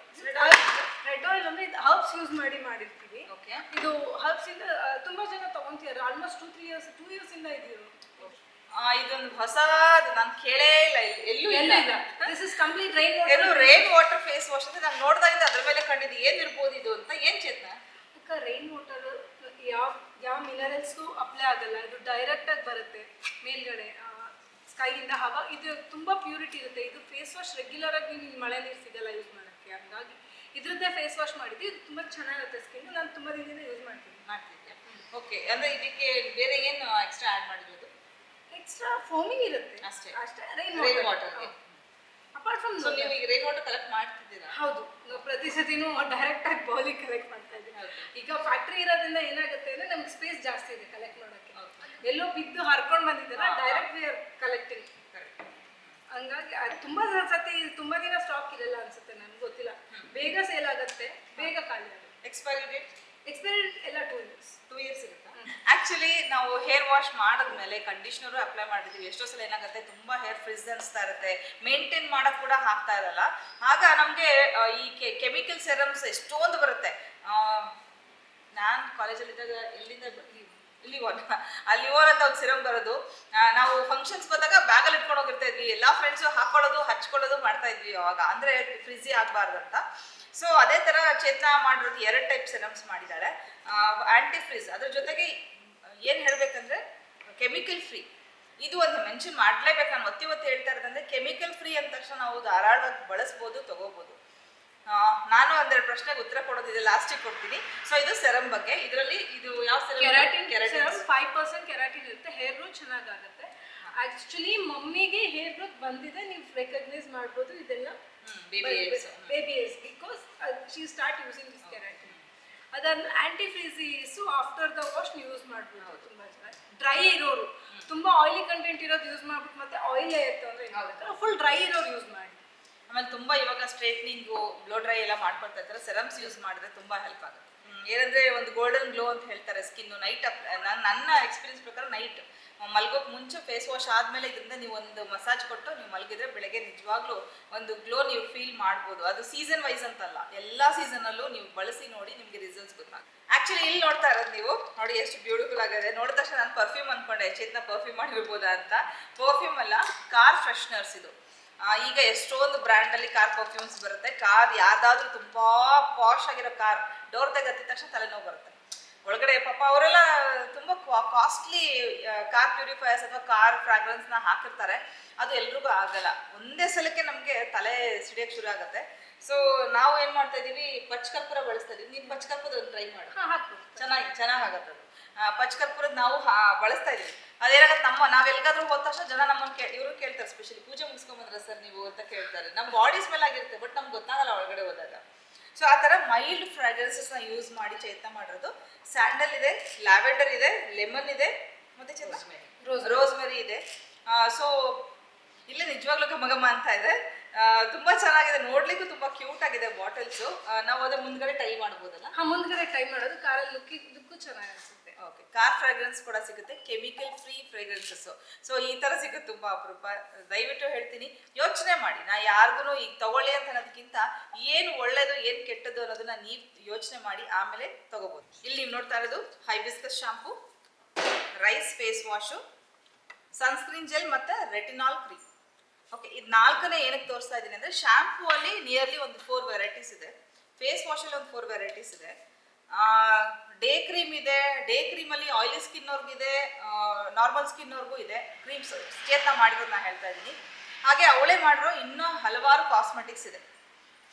ರೆಡ್ ಆಯಿಲ್ ಅಂದ್ರೆ ಇದು ಹರ್ಬ್ಸ್ ಯೂಸ್ ಮಾಡಿ ಮಾಡಿರ್ತೀವಿ. ಓಕೆ ಇದು ಹರ್ಬ್ಸ್ ಇಂದ ತುಂಬಾ ಜನ ತಗೊಂತಿದ್ದಾರೆ almost two three years two years ಇಂದ ಆ, ಇದೊಂದು ಹೊಸದು ನಾನು ಕೇಳೇ ಇಲ್ಲ ಎಲ್ಲೂ ಇಲ್ಲ. ದಿಸ್ ಇಸ್ ಕಂಪ್ಲೀಟ್ ರೈನ್ ಎಲ್ಲೂ ರೈನ್ ವಾಟರ್ ಫೇಸ್ ವಾಶ್ ಅಂತ ನಾನು ನೋಡ್ದಾಗಿಂದ ಅದ್ರ ಮೇಲೆ ಕಂಡಿದ್ದು ಏನು ಇರ್ಬೋದು ಇದು ಅಂತ ಏನು ಚೇತನ? ಅಕ್ಕ ರೈನ್ ವಾಟರ್ ಯಾವ ಯಾವ ಮಿನರಲ್ಸ್ಗೂ ಅಪ್ಲೈ ಆಗಲ್ಲ ಇದು ಡೈರೆಕ್ಟ್ ಆಗಿ ಬರುತ್ತೆ ಮೇಲ್ಗಡೆ. ಸ್ಕೈಯಿಂದ ಹವಾ ಇದು ತುಂಬ ಪ್ಯೂರಿಟಿ ಇರುತ್ತೆ. ಇದು ಫೇಸ್ ವಾಶ್ ರೆಗ್ಯುಲರ್ ಆಗಿ ನೀವು ಮಳೆ ನೀರು ಸಿಗಲ್ಲ ಯೂಸ್ ಮಾಡೋಕ್ಕೆ. ಹಂಗಾಗಿ ಇದ್ರದ್ದೇ ಫೇಸ್ ವಾಶ್ ಮಾಡಿದ್ದು ಇದು ತುಂಬಾ ಚೆನ್ನಾಗಿರುತ್ತೆ ಸ್ಕಿನ್ ನಾನು ತುಂಬ ದಿನದಿಂದ ಯೂಸ್ ಮಾಡ್ತೀನಿ. ಮಾಡ್ತಿದ್ದೆ ಓಕೆ ಅಂದರೆ ಇದಕ್ಕೆ ಬೇರೆ ಏನು ಎಕ್ಸ್ಟ್ರಾ ಆ್ಯಡ್ ಮಾಡಿರೋದು? ಎಕ್ಸ್ಟ್ರಾ ಫೋಮಿಂಗ್ ಇರುತ್ತೆ. ಅಷ್ಟೇ. ಅಷ್ಟೇ rain rain water apart from so ನೀವು ಈಗ ರೈನ್ ವಾಟರ್ ಕಲೆಕ್ಟ್ ಮಾಡ್ತಿದ್ದೀರಾ? ಹೌದು. ನಾವು ಪ್ರತಿ ಸತಿನೂ ಡೈರೆಕ್ಟ್ ಆಗಿ ಬೌಲಿ ಕಲೆಕ್ಟ್ ಮಾಡ್ತಾ ಇದ್ದೀನಿ ಈಗ ಫ್ಯಾಕ್ಟ್ರಿ ಇರೋದ್ರಿಂದ ಏನಾಗುತ್ತೆ ಅಂದ್ರೆ ನಮ್ಗೆ ಸ್ಪೇಸ್ ಜಾಸ್ತಿ ಇದೆ ಕಲೆಕ್ಟ್ ಮಾಡೋಕ್ಕೆ. ಎಲ್ಲೋ ಬಿದ್ದು ಹರ್ಕೊಂಡು ಬಂದಿದ್ದೀರಾ ಡೈರೆಕ್ಟ್ ವಿ ಆರ್ ಕಲೆಕ್ಟಿಂಗ್ ಹಂಗಾಗಿ ಅದು ತುಂಬಾ ಸತಿ ತುಂಬಾ ದಿನ ಸ್ಟಾಕ್ ಇರಲ್ಲ ಅನ್ಸುತ್ತೆ ನನ್ಗೆ ಗೊತ್ತಿಲ್ಲ. ಬೇಗ ಸೇಲ್ ಆಗುತ್ತೆ ಬೇಗ ಖಾಲಿ ಆಗುತ್ತೆ. ಎಕ್ಸ್ಪೈರಿ ಡೇಟ್ ಎಕ್ಸ್ಪೈರಿ ಎಲ್ಲ ಟೂ ಇಯರ್ಸ್ ಟೂ ಇಯರ್ಸ್ ಇರುತ್ತೆ? ಆಕ್ಚುಲಿ ನಾವು ಹೇರ್ ವಾಶ್ ಮಾಡಿದ್ಮೇಲೆ ಕಂಡೀಷ್ನರು ಅಪ್ಲೈ ಮಾಡಿದೀವಿ. ಎಷ್ಟೋ ಸಲ ಏನಾಗುತ್ತೆ ತುಂಬಾ ಹೇರ್ ಫ್ರಿಜ್ ಅನಿಸ್ತಾ ಇರುತ್ತೆ. ಮೇಂಟೈನ್ ಮಾಡಕ್ ಕೂಡ ಆಗ್ತಾ ಇರಲ್ಲ. ಆಗ ನಮಗೆ ಈ ಕೆಮಿಕಲ್ ಸೆರಮ್ಸ್ ಎಷ್ಟೊಂದು ಬರುತ್ತೆ. ನಾನು ಕಾಲೇಜಲ್ಲಿ ಇದ್ದಾಗ ಎಲ್ಲಿಂದ ಇಲ್ಲಿ ಆ ಅಂತ ಒಂದು ಸಿರಮ್ ಬರೋದು. ನಾವು ಫಂಕ್ಷನ್ಸ್ ಬಂದಾಗ ಬ್ಯಾಗಲ್ಲಿ ಇಟ್ಕೊಂಡು ಹೋಗಿರ್ತಾ ಇದ್ವಿ. ಎಲ್ಲ ಫ್ರೆಂಡ್ಸು ಹಾಕೊಳ್ಳೋದು, ಹಚ್ಕೊಳ್ಳೋದು ಮಾಡ್ತಾ ಇದ್ವಿ ಅವಾಗ. ಅಂದ್ರೆ ಫ್ರಿಜಿ ಆಗಬಾರ್ದು ಅಂತ ಸೊ ಅದೇ ತರ ಚೇತನ ಮಾಡಿರೋದು ಎರಡು ಟೈಪ್ ಸಿರಮ್ಸ್ ಮಾಡಿದ್ದಾಳೆ ಆಂಟಿ ಫ್ರೀಸ್ ಅದ್ರ ಜೊತೆಗೆ ಏನು ಹೇಳ್ಬೇಕಂದ್ರೆ ಕೆಮಿಕಲ್ ಫ್ರೀ ಇದು ಒಂದು ಮೆನ್ಷನ್ ಮಾಡಲೇಬೇಕು. ನಾನು ಒತ್ತಿ ಒತ್ತಿ ಹೇಳ್ತಾ ಇರೋದಂದ್ರೆ ಕೆಮಿಕಲ್ ಫ್ರೀ ಅಂದ ತಕ್ಷಣ ನಾವು ಧಾರಾಳವಾಗಿ ಬಳಸ್ಬೋದು, ತಗೋಬೋದು. ನಾನು ಒಂದೆರಡು ಪ್ರಶ್ನೆಗೆ ಉತ್ತರ ಕೊಡೋದಿದೆ ಲಾಸ್ಟಿಗೆ ಕೊಡ್ತೀನಿ. ಸೊ ಇದು ಸೆರಮ್ ಬಗ್ಗೆ. ಇದರಲ್ಲಿ ಇದು ಯಾವ keratin keratin. Five percent keratin ಇರುತ್ತೆ ಹೇರ್ ಗ್ರೋತ್ ಚೆನ್ನಾಗಾಗುತ್ತೆ. ಆಕ್ಚುಲಿ ಮಮ್ಮಿಗೆ ಹೇರ್ ಗ್ರೋತ್ ಬಂದಿದೆ ನೀವು ರೆಕಗ್ನೈಸ್ ಮಾಡ್ಬೋದು ಇದೆಲ್ಲ baby as because she start using this keratin ಅದಾದ್ಮೇಲೆ anti frizzies after the wash use ಮಾಡ್ಬೋದು ತುಂಬಾ ಜನ. ಡ್ರೈ ಇರೋರು. ತುಂಬಾ ಆಯಿಲಿ ಕಂಟೆಂಟ್ ಇರೋದು ಯೂಸ್ ಮಾಡ್ಬಿಟ್ಟು ಮತ್ತೆ ಆಯಿಲ್ ಇತ್ತು ಫುಲ್ ಡ್ರೈ ಇರೋರು ಯೂಸ್ ಮಾಡಿ. ಆಮೇಲೆ ತುಂಬ ಇವಾಗ ಸ್ಟ್ರೈಟ್ನಿಂಗು ಬ್ಲೋ ಡ್ರೈ ಎಲ್ಲ ಮಾಡ್ಕೊಳ್ತಾ ಇರ್ತಾರೆ. ಸೆರಮ್ಸ್ ಯೂಸ್ ಮಾಡಿದ್ರೆ ತುಂಬ ಹೆಲ್ಪ್ ಆಗುತ್ತೆ. ಏನಂದರೆ ಒಂದು ಗೋಲ್ಡನ್ ಗ್ಲೋ ಅಂತ ಹೇಳ್ತಾರೆ ಸ್ಕಿನ್ ನೈಟ್ ಅಪ್ ನಾನು ನನ್ನ ಎಕ್ಸ್ಪೀರಿಯನ್ಸ್ ಪ್ರಕಾರ ನೈಟ್ ಮಲ್ಗೋಕ್ ಮುಂಚೆ ಫೇಸ್ ವಾಶ್ ಆದ್ಮೇಲೆ ಇದರಿಂದ ನೀವು ಒಂದು ಮಸಾಜ್ ಕೊಟ್ಟು ನೀವು ಮಲಗಿದ್ರೆ ಬೆಳಗ್ಗೆ ನಿಜವಾಗ್ಲೂ ಒಂದು ಗ್ಲೋ ನೀವು ಫೀಲ್ ಮಾಡ್ಬೋದು. ಅದು ಸೀಸನ್ ವೈಸ್ ಅಂತಲ್ಲ, ಎಲ್ಲ ಸೀಸನಲ್ಲೂ ನೀವು ಬಳಸಿ ನೋಡಿ ನಿಮಗೆ ರಿಸಲ್ಟ್ಸ್ ಗೊತ್ತಾಗುತ್ತೆ. ಆಕ್ಚುಲಿ ಇಲ್ಲಿ ನೋಡ್ತಾ ಇರೋದು ನೀವು, ನೋಡಿ ಎಷ್ಟು ಬ್ಯೂಟಿಫುಲ್ ಆಗಿದೆ. ನೋಡಿದ ತಕ್ಷಣ ನಾನು ಪರ್ಫ್ಯೂಮ್ ಅನ್ಕೊಂಡೆ, ಚೇತನ ಪರ್ಫ್ಯೂಮ್ ಮಾಡಿರ್ಬೋದಾ ಅಂತ. ಪರ್ಫ್ಯೂಮ್ ಅಲ್ಲ ಕಾರ್ ಫ್ರೆಶ್ನರ್ಸ್ ಇದು. ಈಗ ಎಷ್ಟೊಂದು ಬ್ರ್ಯಾಂಡ್ ಅಲ್ಲಿ ಕಾರ್ ಪರ್ಫ್ಯೂಮ್ಸ್ ಬರುತ್ತೆ. ಕಾರ್ ಯಾವ್ದಾದ್ರೂ ತುಂಬಾ ಪಾಶ್ ಆಗಿರೋ ಕಾರ್ ಡೋರ್ ತೆಗೆದ ತಕ್ಷಣ ತಲೆನೋವು ಬರುತ್ತೆ. ಒಳಗಡೆ ಪಾಪ ಅವರೆಲ್ಲ ತುಂಬಾ ಕಾಸ್ಟ್ಲಿ ಕಾರ್ ಪ್ಯೂರಿಫೈಯರ್ಸ್ ಅಥವಾ ಕಾರ್ ಫ್ರಾಗ್ರೆನ್ಸ್ನ ಹಾಕಿರ್ತಾರೆ. ಅದು ಎಲ್ರಿಗೂ ಆಗಲ್ಲ. ಒಂದೇ ಸಲಕ್ಕೆ ನಮಗೆ ತಲೆ ಸಿಡಿಯಕ್ಕೆ ಶುರು ಆಗುತ್ತೆ. ಸೊ ನಾವು ಏನ್ ಮಾಡ್ತಾ ಇದೀವಿ? ಪಚ್ಕರ್ಪುರ ಬಳಸ್ತಾ ಇದೀವಿ. ನೀನು ಪಚ್ಕರ್ಪುರ ಟ್ರೈ ಮಾಡಿ. ಚೆನ್ನಾಗಿ ಚೆನ್ನಾಗಿ ಆಗುತ್ತೆ ಅದು. ಪಚ್ಕರ್ಪೂರದ ನಾವು ಬಳಸ್ತಾ ಇದೀವಿ ಅದೇನಾಗತ್ತೆ ನಮ್ಮ ನಾವೆಲ್ಲಾದ್ರೂ ಹೋದ ತಕ್ಷಣ ಜನ ನಮ್ಮನ್ನು ಕೇ ಇವರು ಕೇಳ್ತಾರೆ ಸ್ಪೆಷಲಿ ಪೂಜೆ ಮುಗಿಸ್ಕೊಂಬಂದ್ರ ಸರ್ ನೀವು ಅಂತ ಕೇಳ್ತಾರೆ. ನಮ್ಮ ಬಾಡಿ ಸ್ಮೆಲ್ ಆಗಿರುತ್ತೆ ಬಟ್ ನಮ್ಗೆ ಗೊತ್ತಾಗಲ್ಲ ಒಳಗಡೆ ಹೋದಾಗ. ಸೊ ಆ ಥರ ಮೈಲ್ಡ್ ಫ್ರಾಗ್ರೆನ್ಸಸ್ನ ಯೂಸ್ ಮಾಡಿ ಚೇತನ ಮಾಡಿರೋದು. ಸ್ಯಾಂಡಲ್ ಇದೆ ಲ್ಯಾವೆಂಡರ್ ಇದೆ ಲೆಮನ್ ಇದೆ ಮತ್ತೆ ರೋಸ್ ರೋಸ್ಮೆರಿ ಇದೆ. ಸೊ ಇಲ್ಲಿ ನಿಜವಾಗ್ಲೂ ಘಮಘಮ ಅಂತ ಇದೆ. ತುಂಬಾ ಚೆನ್ನಾಗಿದೆ ನೋಡ್ಲಿಕ್ಕೂ ತುಂಬಾ ಕ್ಯೂಟ್ ಆಗಿದೆ ಬಾಟಲ್ಸ್ ನಾವು ಅದ್ರ ಮುಂದ್ಗಡೆ ಟೈ ಮಾಡ್ಬೋದಲ್ಲ? ಹಾಂ ಮುಂದ್ಗಡೆ ಟ್ರೈ ಮಾಡೋದು ಕಾರಲ್ಲಿ ಲುಕ್ಕಿದ್ದಕ್ಕೂ ಚೆನ್ನಾಗಿ ಓಕೆ ಕಾರ್ ಫ್ರಾಗ್ರೆನ್ಸ್ ಕೂಡ ಸಿಗುತ್ತೆ. ಕೆಮಿಕಲ್ ಫ್ರೀ ಫ್ರೇಗ್ರೆನ್ಸಸ್ ಸೊ ಈ ತರ ಸಿಗುತ್ತೆ ತುಂಬಾ ಅಪರೂಪ. ದಯವಿಟ್ಟು ಹೇಳ್ತೀನಿ. ಯೋಚನೆ ಮಾಡಿ. ನಾ ಯಾರಿಗೂ ಈಗ ತಗೊಳ್ಳಿ ಅಂತ ಅನ್ನೋದಕ್ಕಿಂತ ಏನು ಒಳ್ಳೇದು, ಏನು ಕೆಟ್ಟದ್ದು ಅನ್ನೋದನ್ನ ನೀವು ಯೋಚನೆ ಮಾಡಿ ಆಮೇಲೆ ತಗೋಬಹುದು ಇಲ್ಲಿ ನೀವು ನೋಡ್ತಾ ಇರೋದು hibiscus shampoo rice face wash sunscreen gel ಮತ್ತೆ ರೆಟಿನಾಲ್ ಕ್ರೀಮ್ ಓಕೆ ಇದು ನಾಲ್ಕನೇ ಏನಕ್ಕೆ ತೋರಿಸ್ತಾ ಇದ್ದೀನಿ ಅಂದರೆ ಶಾಂಪೂ ಅಲ್ಲಿ ನಿಯರ್ಲಿ ಒಂದು ಫೋರ್ ವೆರೈಟೀಸ್ ಇದೆ. ಫೇಸ್ ವಾಶಲ್ಲಿ ಒಂದು ಫೋರ್ ವೆರೈಟೀಸ್ ಇದೆ. ಡೇ ಕ್ರೀಮ್ ಇದೆ ಡೇ ಕ್ರೀಮಲ್ಲಿ ಆಯಿಲಿ ಸ್ಕಿನ್ ಅವ್ರಿಗಿದೆ ನಾರ್ಮಲ್ ಸ್ಕಿನ್ ಅವ್ರಿಗೂ ಇದೆ. ಕ್ರೀಮ್ಸ್ ಚೇತನ ಮಾಡಿರೋದು ನಾನು ಹೇಳ್ತಾ ಇದ್ದೀನಿ ಹಾಗೆ ಅವಳೇ ಮಾಡಿರೋ ಇನ್ನೂ ಹಲವಾರು ಕಾಸ್ಮೆಟಿಕ್ಸ್ ಇದೆ.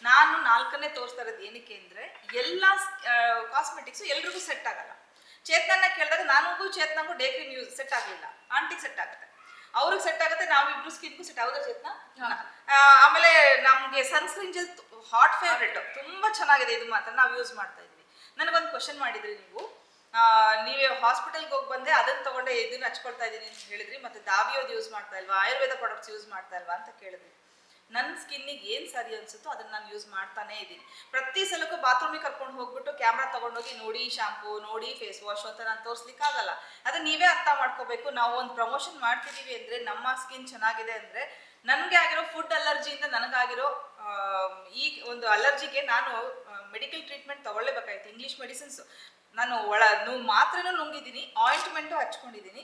ನಾನು ನಾಲ್ಕನೇ ತೋರಿಸ್ತಾ ಇರೋದು ಏನಕ್ಕೆ ಅಂದರೆ ಎಲ್ಲ ಕಾಸ್ಮೆಟಿಕ್ಸು ಎಲ್ರಿಗೂ ಸೆಟ್ ಆಗಲ್ಲ. ಚೇತನ ಕೇಳಿದಾಗ ನನಗೂ ಚೇತನಗೂ ಡೇ ಕ್ರೀಮ್ ಯೂಸ್ ಸೆಟ್ ಆಗಲಿಲ್ಲ. ಆಂಟಿಗೆ ಸೆಟ್ ಆಗುತ್ತೆ. ಅವ್ರಿಗೆ ಸೆಟ್ ಆಗುತ್ತೆ ನಾವಿಬ್ರು ಸ್ಕಿನ್ಗೂ ಸೆಟ್ ಆಗೋದ್ರ ಚೇತನ? ಆಮೇಲೆ ನಮಗೆ ಸನ್ಸ್ಕ್ರೀನ್ ಜೆಲ್ ಹಾಟ್ ಫೇವ್ರೆಟ್ ತುಂಬ ಚೆನ್ನಾಗಿದೆ ಇದು ಮಾತ್ರ ನಾವು ಯೂಸ್ ಮಾಡ್ತಾ ಇದ್ವಿ. ನನಗೊಂದು ಕ್ವಶನ್ ಮಾಡಿದ್ರಿ ನೀವು. ನೀವೇ ಹಾಸ್ಪಿಟಲ್ಗೆ ಹೋಗಿ ಬಂದೆ ಅದನ್ನ ತಗೊಂಡೆ ಇದನ್ನ ಹಚ್ಕೊಳ್ತಾ ಇದ್ದೀನಿ ಅಂತ ಹೇಳಿದ್ರಿ, ಮತ್ತೆ ದಾವಿಯೋದು ಯೂಸ್ ಮಾಡ್ತಾ ಇಲ್ವಾ, ಆಯುರ್ವೇದ ಪ್ರಾಡಕ್ಟ್ಸ್ ಯೂಸ್ ಮಾಡ್ತಾ ಇಲ್ವಾ ಅಂತ ಕೇಳಿದ್ರಿ. ನನ್ನ ಸ್ಕಿನ್ನಿಗೆ ಏನು ಸರಿ ಅನ್ಸುತ್ತೋ ಅದನ್ನ ನಾನು ಯೂಸ್ ಮಾಡ್ತಾನೇ ಇದ್ದೀನಿ. ಪ್ರತಿ ಸಲಕ್ಕೂ ಬಾತ್ರೂಮಿಗೆ ಕರ್ಕೊಂಡು ಹೋಗ್ಬಿಟ್ಟು ಕ್ಯಾಮ್ರಾ ತಗೊಂಡೋಗಿ ನೋಡಿ ಶಾಂಪೂ ನೋಡಿ ಫೇಸ್ ವಾಶ್ ಅಂತ ನಾನು ತೋರಿಸ್ಲಿಕ್ಕಾಗಲ್ಲ ಅದು ನೀವೇ ಅರ್ಥ ಮಾಡ್ಕೋಬೇಕು. ನಾವು ಒಂದು ಪ್ರಮೋಷನ್ ಮಾಡ್ತಿದ್ದೀವಿ ಅಂದರೆ ನಮ್ಮ ಸ್ಕಿನ್ ಚೆನ್ನಾಗಿದೆ ಅಂದರೆ ನನಗೆ ಆಗಿರೋ ಫುಡ್ ಅಲರ್ಜಿಯಿಂದ ನನಗಾಗಿರೋ ಈ ಒಂದು ಅಲರ್ಜಿಗೆ ನಾನು ಮೆಡಿಕಲ್ ಟ್ರೀಟ್ಮೆಂಟ್ ತಗೊಳ್ಳೇಬೇಕಾಯ್ತು ಇಂಗ್ಲೀಷ್ ಮೆಡಿಸಿನ್ಸ್ ನಾನು ಒಳ, ನೀವು ಮಾತ್ರನೂ ನುಂಗಿದ್ದೀನಿ ಆಯಿಂಟ್ಮೆಂಟು ಹಚ್ಕೊಂಡಿದ್ದೀನಿ.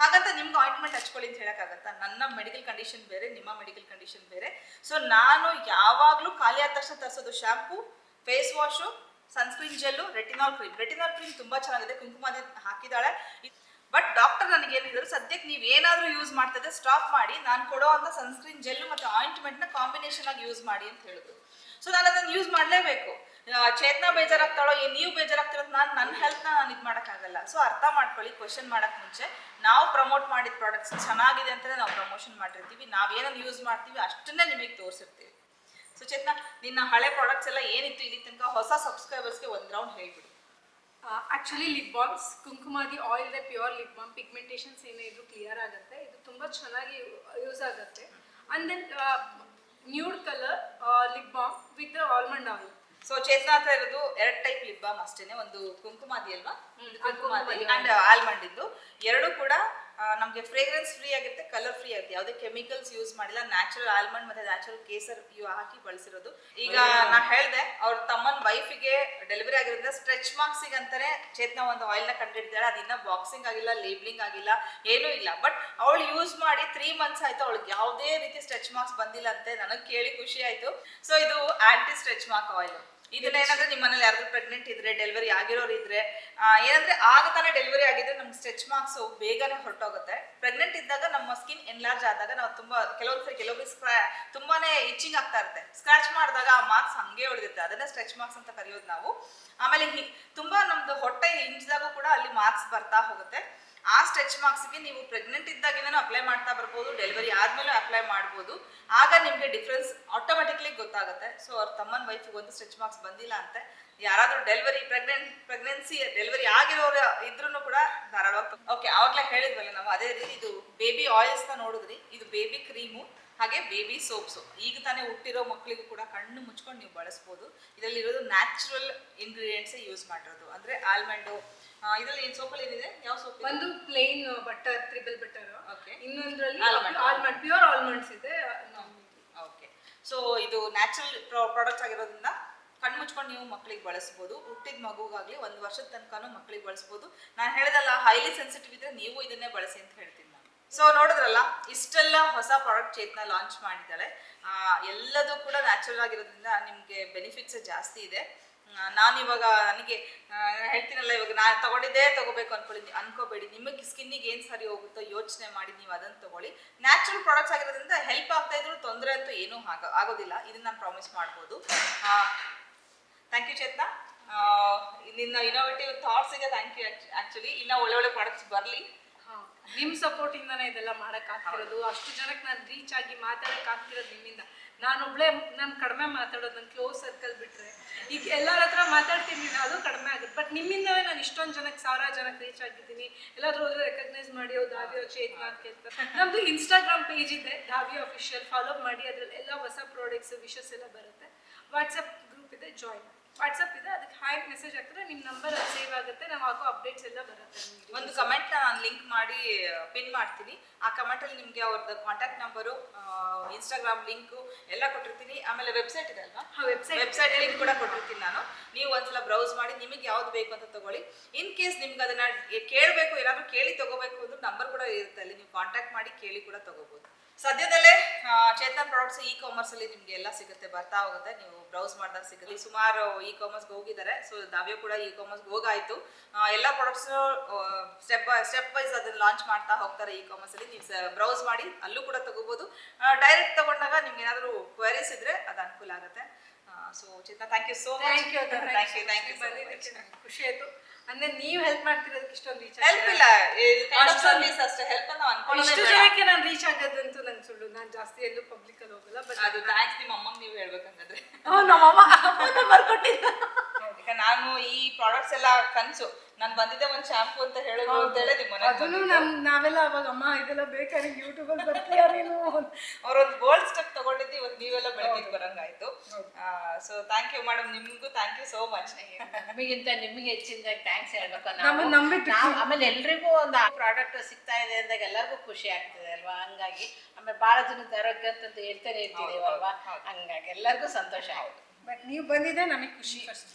ಹಾಗಂತ ನಿಮ್ಗೆ ಆಯಿಂಟ್ಮೆಂಟ್ ಹಚ್ಕೊಳ್ಳಿ ಅಂತ ಹೇಳೋಕ್ಕಾಗತ್ತಾ? ನನ್ನ ಮೆಡಿಕಲ್ ಕಂಡೀಷನ್ ಬೇರೆ, ನಿಮ್ಮ ಮೆಡಿಕಲ್ ಕಂಡೀಷನ್ ಬೇರೆ. ಸೊ ನಾನು ಯಾವಾಗಲೂ ಖಾಲಿ ಆದ ತಕ್ಷಣ ತರಿಸೋದು shampoo face wash sunscreen gel retinol cream retinol cream ತುಂಬ ಚೆನ್ನಾಗಿದೆ ಕುಂಕುಮದ ಹಾಕಿದ್ದಾಳೆ. ಬಟ್ ಡಾಕ್ಟರ್ ನನಗೆ ಏನು ಸದ್ಯಕ್ಕೆ ನೀವು ಏನಾದರೂ ಯೂಸ್ ಮಾಡ್ತದೆ ಸ್ಟಾಪ್ ಮಾಡಿ, ನಾನು ಕೊಡೋ ಅಂತ ಸನ್ಸ್ಕ್ರೀನ್ ಜೆಲ್ಲು ಮತ್ತು ಆಯಿಂಟ್ಮೆಂಟ್ನ ಕಾಂಬಿನೇಷನ್ ಆಗಿ ಯೂಸ್ ಮಾಡಿ ಅಂತ ಹೇಳಿದ್ರು. ಸೊ ನಾನು ಅದನ್ನು ಯೂಸ್ ಮಾಡಲೇಬೇಕು. ಚೇತನ ಬೇಜಾರಾಗ್ತಾಳೋ ನೀವು ಬೇಜಾರಾಗ್ತಿರೋ ನಾನು ನನ್ನ ಹೆಲ್ತ್ನ ನಾನು ಇದು ಮಾಡೋಕ್ಕಾಗಲ್ಲ. ಸೊ ಅರ್ಥ ಮಾಡ್ಕೊಳ್ಳಿ ಕ್ವಶನ್ ಮಾಡೋಕ್ಕೆ ಮುಂಚೆ. ನಾವು ಪ್ರಮೋಟ್ ಮಾಡಿದ ಪ್ರಾಡಕ್ಟ್ಸ್ ಚೆನ್ನಾಗಿದೆ ಅಂತಲೇ ನಾವು ಪ್ರಮೋಷನ್ ಮಾಡಿರ್ತೀವಿ. ನಾವೇನನ್ನು ಯೂಸ್ ಮಾಡ್ತೀವಿ ಅಷ್ಟನ್ನೇ ನಿಮಗೆ ತೋರಿಸಿರ್ತೀವಿ. ಸೊ ಚೇತನ, ನಿನ್ನ ಹಳೆ ಪ್ರಾಡಕ್ಟ್ಸ್ ಎಲ್ಲ ಏನಿತ್ತು ಇಲ್ಲಿ ತನಕ ಹೊಸ ಸಬ್ಸ್ಕ್ರೈಬರ್ಸ್ಗೆ ಒಂದು ರೌಂಡ್ ಹೇಳ್ಬಿಡಿ. Actually lip balms kumkumadi oil the pure lip balm pigmentations ಏನೇ ಇದ್ರೂ ಕ್ಲಿಯರ್ ಆಗುತ್ತೆ. ಇದು ತುಂಬ ಚೆನ್ನಾಗಿ ಯೂಸ್ ಆಗುತ್ತೆ. And then nude colour lip balm with almond oil so Chetana ಹತ್ರ ಇರೋದು ಎರಡು ಟೈಪ್ ಲಿಪ್ ಬಾಮ್ ಅಷ್ಟೇನೆ ಒಂದು ಕುಂಕುಮಾದಿ ಅಲ್ವಾ? ಕುಂಕುಮಾದಿ ಅಂಡ್ ಆಲ್ಮಂಡ್ ಇದ್ದು ಎರಡು ಕೂಡ ನಮಗೆ ಫ್ರೇಗ್ರೆನ್ಸ್ ಫ್ರೀ ಆಗಿರುತ್ತೆ ಕಲರ್ ಫ್ರೀ ಆಗುತ್ತೆ. ಯಾವುದೇ ಕೆಮಿಕಲ್ಸ್ ಯೂಸ್ ಮಾಡಿಲ್ಲ ನ್ಯಾಚುರಲ್ ಆಲ್ಮಂಡ್ ಮತ್ತೆ ನ್ಯಾಚುರಲ್ ಕೇಸರ್ ಇವು ಹಾಕಿ ಬಳಸಿರೋದು. ಈಗ ನಾ ಹೇಳ್ದೆ ಅವ್ರ ತಮ್ಮನ ವೈಫಿಗೆ ಡೆಲಿವರಿ ಆಗಿರೋದ್ರಿಂದ ಸ್ಟ್ರೆಚ್ ಮಾರ್ಕ್ಸಿಗೆ ಅಂತಾನೆ ಚೇತನ ಒಂದು ಆಯಿಲ್ನ ಕಂಡಿಡ್ತಾಳೆ ಅದಿನ್ನ ಬಾಕ್ಸಿಂಗ್ ಆಗಿಲ್ಲ ಲೇಬ್ಲಿಂಗ್ ಆಗಿಲ್ಲ ಏನೂ ಇಲ್ಲ. ಬಟ್ ಅವಳು ಯೂಸ್ ಮಾಡಿ ತ್ರೀ ಮಂತ್ಸ್ ಆಯ್ತು ಅವಳಿಗೆ ಯಾವುದೇ ರೀತಿ ಸ್ಟ್ರೆಚ್ ಮಾರ್ಕ್ಸ್ ಬಂದಿಲ್ಲ ಅಂತ. ನನಗೆ ಕೇಳಿ ಖುಷಿ ಆಯ್ತು. ಸೊ ಇದು ಆಂಟಿ ಸ್ಟ್ರೆಚ್ ಮಾರ್ಕ್ ಆಯಿಲ್ ಇದನ್ನ ಏನಂದ್ರೆ ನಿಮ್ಮ ಮನೇಲಿ ಯಾರಾದ್ರೂ ಪ್ರೆಗ್ನೆಂಟ್ ಇದ್ರೆ ಡೆಲಿವರಿ ಆಗಿರೋರು ಇದ್ರೆ ಏನಂದ್ರೆ ಆಗ ತಾನೇ ಡೆಲಿವರಿ ಆಗಿದ್ರೆ ನಮ್ಗೆ ಸ್ಟ್ರೆಚ್ ಮಾರ್ಕ್ಸ್ ಬೇಗನೆ ಹೊರಟೋಗುತ್ತೆ. ಪ್ರೆಗ್ನೆಂಟ್ ಇದ್ದಾಗ ನಮ್ಮ ಸ್ಕಿನ್ ಎನ್ಲಾರ್ಜ್ ಆದಾಗ ನಾವು ತುಂಬಾ ಕೆಲವೊಂದ್ಸರಿ ಕೆಲವೊಬ್ರು ಸ್ಕ್ರಾ ತುಂಬಾನೇ ಇಚ್ಚಿಂಗ್ ಆಗ್ತಾ ಇರುತ್ತೆ. ಸ್ಕ್ರಾಚ್ ಮಾಡಿದಾಗ ಆ ಮಾರ್ಕ್ಸ್ ಹಂಗೆ ಉಳಿದಿರುತ್ತೆ. ಅದನ್ನ ಸ್ಟ್ರೆಚ್ ಮಾರ್ಕ್ಸ್ ಅಂತ ಕರೆಯೋದು ನಾವು. ಆಮೇಲೆ ತುಂಬಾ ನಮ್ದು ಹೊಟ್ಟೆ ಹಿಂಜ್ದಾಗೂ ಕೂಡ ಅಲ್ಲಿ ಮಾರ್ಕ್ಸ್ ಬರ್ತಾ ಹೋಗುತ್ತೆ. ಆ ಸ್ಟ್ರೆಚ್ ಮಾರ್ಕ್ಸ್ಗೆ ನೀವು ಪ್ರೆಗ್ನೆಂಟ್ ಇದ್ದಾಗಿಂದನೂ ಅಪ್ಲೈ ಮಾಡ್ತಾ ಬರ್ಬೋದು ಡೆಲಿವರಿ ಆದ್ಮೇಲೆ ಅಪ್ಲೈ ಮಾಡ್ಬೋದು. ಆಗ ನಿಮಗೆ ಡಿಫ್ರೆನ್ಸ್ ಆಟೋಮೆಟಿಕ್ಲಿ ಗೊತ್ತಾಗುತ್ತೆ. ಸೊ ಅವ್ರ ತಮ್ಮನ ವೈಫಿಗೆ ಒಂದು ಸ್ಟ್ರೆಚ್ ಮಾರ್ಕ್ಸ್ ಬಂದಿಲ್ಲ ಅಂತ. ಯಾರಾದರೂ ಡೆಲಿವರಿ ಪ್ರೆಗ್ನೆಂಟ್ ಪ್ರೆಗ್ನೆನ್ಸಿ ಡೆಲಿವರಿ ಆಗಿರೋರು ಇದ್ರೂ ಕೂಡ ಧಾರಾಳವಾಗಿ ಓಕೆ ಆವಾಗಲೇ ಹೇಳಿದ್ವಲ್ಲ ನಾವು, ಅದೇ ರೀತಿ ಇದು ಬೇಬಿ ಆಯಿಲ್ಸ್ನ ನೋಡಿದ್ರಿ. ಇದು ಬೇಬಿ ಕ್ರೀಮು ಹಾಗೆ ಬೇಬಿ ಸೋಪ್ಸು ಈಗ ತಾನೇ ಹುಟ್ಟಿರೋ ಮಕ್ಕಳಿಗೂ ಕೂಡ ಕಣ್ಣು ಮುಚ್ಕೊಂಡು ನೀವು ಬಳಸ್ಬೋದು. ಇದರಲ್ಲಿರೋದು ನ್ಯಾಚುರಲ್ ಇಂಗ್ರೀಡಿಯೆಂಟ್ಸೇ ಯೂಸ್ ಮಾಡಿರೋದು. ಅಂದರೆ ಆಲ್ಮಂಡು ಇದರಲ್ಲಿ ಸೋಪಲ್ಲಿ ಏನಿದೆ ಯಾವ ಸೋಪ್ ಒಂದು plain butter triple butter okay ಇನ್ನೊಂದರಲ್ಲಿ ಆಲ್ಮಂಡ್ ಆಲ್ಮಂಡ್ ಪ್ಯೂರ್ ಆಲ್ಮಂಡ್ಸ್ ಇದೆ. ಓಕೆ ಸೊ ಇದು ನ್ಯಾಚುರಲ್ ಪ್ರಾಡಕ್ಟ್ಸ್ ಆಗಿರೋದ್ರಿಂದ ಕಣ್ಣು ಮುಚ್ಕೊಂಡು ನೀವು ಮಕ್ಕಳಿಗೆ ಬಳಸ್ಬೋದು. ಹುಟ್ಟಿದ ಮಗುಗಾಗಲಿ ಒಂದು ವರ್ಷದ ತನಕನೂ ಮಕ್ಕಳಿಗೆ ಬಳಸ್ಬೋದು. ನಾನು ಹೇಳ್ದಲ್ಲ ಹೈಲಿ ಸೆನ್ಸಿಟಿವ್ ಇದ್ರೆ ನೀವು ಇದನ್ನೇ ಬಳಸಿ ಅಂತ ಹೇಳ್ತೀನಿ. ಸೊ ನೋಡಿದ್ರಲ್ಲ, ಇಷ್ಟೆಲ್ಲ ಹೊಸ ಪ್ರಾಡಕ್ಟ್ ಚೇತನ ಲಾಂಚ್ ಮಾಡಿದ್ದಾಳೆ. ಎಲ್ಲದೂ ಕೂಡ ನ್ಯಾಚುರಲ್ ಆಗಿರೋದ್ರಿಂದ ನಿಮಗೆ ಬೆನಿಫಿಟ್ಸ್ ಜಾಸ್ತಿ ಇದೆ. ನಾನು ಇವಾಗ ನನಗೆ ಹೇಳ್ತೀನಲ್ಲ, ಇವಾಗ ನಾನು ತಗೊಂಡಿದ್ದೇ ತಗೋಬೇಕು ಅನ್ಕೊಳ್ಳಿ ಅನ್ಕೋಬೇಡಿ. ನಿಮಗೆ ಸ್ಕಿನ್ನಿಗೆ ಏನು ಸರಿ ಹೋಗುತ್ತೋ ಯೋಚನೆ ಮಾಡಿ, ನೀವು ಅದನ್ನು ತಗೊಳ್ಳಿ. ನ್ಯಾಚುರಲ್ ಪ್ರಾಡಕ್ಟ್ಸ್ ಆಗಿರೋದ್ರಿಂದ ಹೆಲ್ಪ್ ಆಗ್ತಾ ಇದ್ರು, ತೊಂದರೆ ಅಂತೂ ಏನೂ ಆಗ, ಆಗೋದಿಲ್ಲ. ಇದನ್ನ ನಾನು ಪ್ರಾಮಿಸ್ ಮಾಡ್ಬೋದು. ಥ್ಯಾಂಕ್ ಯು ಚೇತ್ನಾ ನಿನ್ನ ಇನೋವೇಟಿವ್ ಥಾಟ್ಸಿಗೆ ಥ್ಯಾಂಕ್ ಯು ಆ್ಯಕ್ಚುಲಿ ಇನ್ನೂ ಒಳ್ಳೆ ಒಳ್ಳೆ ಪ್ರಾಡಕ್ಟ್ಸ್ ಬರಲಿ. ನಿಮ್ಮ ಸಪೋರ್ಟ್ ಇಂದನೇ ಇದೆಲ್ಲ ಮಾಡಕ್ ಆಗ್ತಿರೋದು. ಅಷ್ಟು ಜನಕ್ಕೆ ನಾನು ರೀಚ್ ಆಗಿ ಮಾತಾಡಕ್ ಆಗ್ತಿರೋದು ನಿಮ್ಮಿಂದ. ನಾನೊಬ್ಳೆ ನಾನು ಕಡಿಮೆ ಮಾತಾಡೋದು ನನ್ನ ಕ್ಲೋಸ್ ಸರ್ಕಲ್ ಬಿಟ್ರೆ. ಈಗ ಎಲ್ಲರ ಹತ್ರ ಮಾತಾಡ್ತೀನಿ ಅದು ಕಡಿಮೆ ಆಗುತ್ತೆ. ಬಟ್ ನಿಮ್ಮಿಂದಲೇ ನಾನು ಇಷ್ಟೊಂದು ಜನಕ್ಕೆ ಸಾವಿರ ಜನಕ್ಕೆ ರೀಚ್ ಆಗಿದ್ದೀನಿ. ಎಲ್ಲಾದ್ರೂ ಹೋದ್ರೆ ರೆಕಗ್ನೈಸ್ ಮಾಡಿ ದಾವಿ ಚೇತನ ಅಂತ ಕೇಳ್ತಾರೆ. ನಮ್ದು ಇನ್ಸ್ಟಾಗ್ರಾಮ್ ಪೇಜ್ ಇದೆ ದಾವಿ ಅಫಿಷಿಯಲ್ ಫಾಲೋ ಮಾಡಿ ಅದ್ರಲ್ಲಿ ಎಲ್ಲ ಹೊಸ ಪ್ರಾಡಕ್ಟ್ಸ್ ವಿಷಸ್ ಎಲ್ಲ ಬರುತ್ತೆ. ವಾಟ್ಸಪ್ ಗ್ರೂಪ್ ಇದೆ ಜಾಯಿನ್ ವಾಟ್ಸಪ್ ಇದೆ ಅದಕ್ಕೆ ಹಾಯ್ ಮೆಸೇಜ್ ಹಾಕಿದ್ರೆ ನಿಮ್ಮ ನಂಬರ್ ಸೇವ್ ಆಗುತ್ತೆ ನಾವು ಹಾಕೋ ಅಪ್ಡೇಟ್ಸ್ ಎಲ್ಲ ಬರುತ್ತೆ ನಿಮಗೆ. ಒಂದು ಕಮೆಂಟ್ ನಾನು ಲಿಂಕ್ ಮಾಡಿ ಪಿನ್ ಮಾಡ್ತೀನಿ. ಆ ಕಮೆಂಟಲ್ಲಿ ನಿಮಗೆ ಅವ್ರದ್ದು ಕಾಂಟ್ಯಾಕ್ಟ್ ನಂಬರು ಇನ್ಸ್ಟಾಗ್ರಾಮ್ ಲಿಂಕು ಎಲ್ಲ ಕೊಟ್ಟಿರ್ತೀನಿ. ಆಮೇಲೆ ವೆಬ್ಸೈಟ್ ಇದೆ ಅಲ್ವಾ? ಆ ವೆಬ್ಸೈಟ್ ವೆಬ್ಸೈಟ್ ಲಿಂಕ್ ಕೂಡ ಕೊಟ್ಟಿರ್ತೀನಿ ನಾನು. ನೀವು ಒಂದ್ಸಲ ಬ್ರೌಸ್ ಮಾಡಿ ನಿಮಗೆ ಯಾವ್ದು ಬೇಕು ಅಂತ ತಗೊಳ್ಳಿ. ಇನ್ ಕೇಸ್ ನಿಮ್ಗೆ ಅದನ್ನ ಕೇಳಬೇಕು ಏನಾದರೂ ಕೇಳಿ ತಗೋಬೇಕು ಅಂದ್ರೆ ನಂಬರ್ ಕೂಡ ಇರುತ್ತೆ ಅಲ್ಲಿ. ನೀವು ಕಾಂಟ್ಯಾಕ್ಟ್ ಮಾಡಿ ಕೇಳಿ ಕೂಡ ತಗೋಬಹುದು ಸದ್ಯದಲ್ಲೇ ಚೇತನ್ ಪ್ರಾಡಕ್ಟ್ಸ್ ಇ ಕಾಮರ್ಸ್ ಅಲ್ಲಿ ನಿಮ್ಗೆ ಎಲ್ಲ ಸಿಗುತ್ತೆ ಬರ್ತಾ ಹೋಗುತ್ತೆ. ನೀವು ಬ್ರೌಸ್ ಮಾಡಿದಾಗ ಸಿಗುತ್ತೆ. ಸುಮಾರು ಇ ಕಾಮರ್ಸ್ಗೆ ಹೋಗಿದ್ದಾರೆ. ಸೊ ದಾವ್ಯ ಕೂಡ ಇ ಕಾಮರ್ಸ್ಗೆ ಹೋಗಾಯ್ತು. ಎಲ್ಲ products step by step wise ಅದನ್ನ ಲಾಂಚ್ ಮಾಡ್ತಾ ಹೋಗ್ತಾರೆ ಇ ಕಾಮರ್ಸ್ ಅಲ್ಲಿ. ನೀವು ಬ್ರೌಸ್ ಮಾಡಿ ಅಲ್ಲೂ ಕೂಡ ತಗೋಬಹುದು ಡೈರೆಕ್ಟ್ ತಗೊಂಡಾಗ ನಿಮ್ಗೆ ಏನಾದರೂ ಕ್ವೈರೀಸ್ ಇದ್ರೆ ಅದು ಅನುಕೂಲ ಆಗುತ್ತೆ. So Chetana thank you so much thank you thank you ಖುಷಿ ಆಯ್ತು. ಅಂದ್ರೆ ನೀವು ಹೆಲ್ಪ್ ಮಾಡ್ತಿರೋದಕ್ಕೆ ಇಷ್ಟೊಂದು ರೀಚ್ ಹೆಲ್ಪ್ ಇಲ್ಲ. ಸರ್ವಿಸ್ ಅಷ್ಟೇ. ಹೆಲ್ಪ್ ಅಂತ ಅನ್ಕೊಳ್ಳೋದೇ ಇಷ್ಟು. ಜನಕ್ಕೆ ನಾನು ರೀಚ್ ಆಗೋದಂತೂ ನನ್ ಸುಳ್ಳು. ನಾನು ಜಾಸ್ತಿ ಎಲ್ಲೂ ಪಬ್ಲಿಕ್ ಅಲ್ಲಿ ಹೋಗಲ್ಲ ಬಟ್ ಅದು ಥ್ಯಾಂಕ್ಸ್ ನಿಮ್ಮ ಅಮ್ಮಂಗೆ ನೀವು ಹೇಳ್ಬೇಕಂತಂದ್ರೆ ನಮ್ಮಮ್ಮ ನಂಬರ್ ಕೊಟ್ಟಿದ್ದ ಈಗ ನಾನು ಈ ಪ್ರಾಡಕ್ಟ್ಸ್ ಎಲ್ಲ ಕನ್ಸು. ನಾನು ಬಂದಿದ್ದೆ ಒಂದು ಶಾಂಪೂ ಅಂತ ಹೇಳೋದು ಅಂತ ಹೇಳಿದ್ವಿ ಅದನ್ನು ನಮ್ ನಾವೆಲ್ಲ ಅವಾಗ ಅಮ್ಮ ಇದೆಲ್ಲ ಬೇಕಾ? ನಿಂಗೆ ಯೂಟ್ಯೂಬಲ್ಲಿ ಬರ್ತೀಯಾ ನೀನು? ಅವ್ರೊಂದು ಗೋಲ್ಡ್ ಸ್ಟೆಪ್ ತಗೊಂಡಿದ್ದು ಇವತ್ತು ನೀವೆಲ್ಲ ಬೆಳಕಿಗೆ ಬರಂಗಾಯ್ತು. ಸೊ ಥ್ಯಾಂಕ್ ಯು ಮೇಡಮ್ ನಿಮಗೂ ಥ್ಯಾಂಕ್ ಯು ಸೋ ಮಚ್ ನಮಗಿಂತ ನಿಮಗೆ ಹೆಚ್ಚಿನದಾಗಿ ಥ್ಯಾಂಕ್ಸ್ ಹೇಳ್ಬೇಕು. ನಾವು ನಂಬಿಟ್ಟು ನಾವು ಆಮೇಲೆ ಎಲ್ರಿಗೂ ಒಂದು ಪ್ರಾಡಕ್ಟ್ ಸಿಗ್ತಾ ಇದೆ ಅಂದಾಗ ಎಲ್ಲರಿಗೂ ಖುಷಿ ಆಗ್ತದೆ ಅಲ್ವಾ? ಹಂಗಾಗಿ ಆಮೇಲೆ ಬಹಳ ಜನ ಆರೋಗ್ಯ ಅಂತ ಹೇಳ್ತಾನೆ ಇರ್ತೀವಿ ಅಲ್ವಾ? ಹಂಗಾಗಿ ಎಲ್ಲರಿಗೂ ಸಂತೋಷ ಆಯ್ತು. ಬಟ್ ನೀವು ಬಂದಿದ್ದೆ ನಮಗೆ ಖುಷಿ ಫಸ್ಟ್